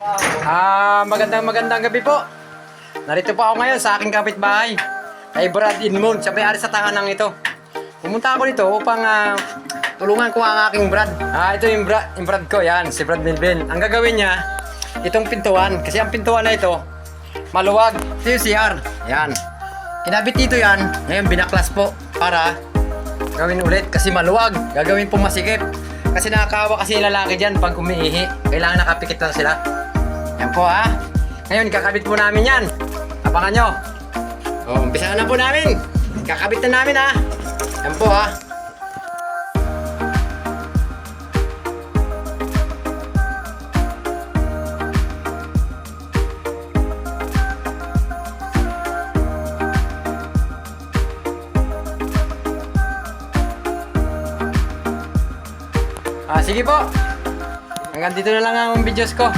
Ah, magandang magandang gabi po. Narito po ako ngayon sa aking kapitbahay. Kay Brad Inmon, siya may-ari sa tahanang ito. Pumunta ako dito upang ah, tulungan ko ang aking Brad. Ah, ito yung Brad, yung Brad ko, yan, si Brad Melvin. Ang gagawin niya, itong pintuan. Kasi ang pintuan na ito, maluwag. Ito yung CR. Yan. Kinabit dito yan. Ngayon, binaklas po para gawin ulit kasi maluwag. Gagawin po masikip. Kasi nakakawa kasi yung lalaki dyan pag umiihi. Kailangan nakapikit lang sila. Yan po ha. Ngayon, kakabit po namin yan. Abangan nyo. O, umpisahan na po namin. Kakabit na namin ha. Yan po ha. Ah, sige po. Hanggang dito na lang ang videos ko.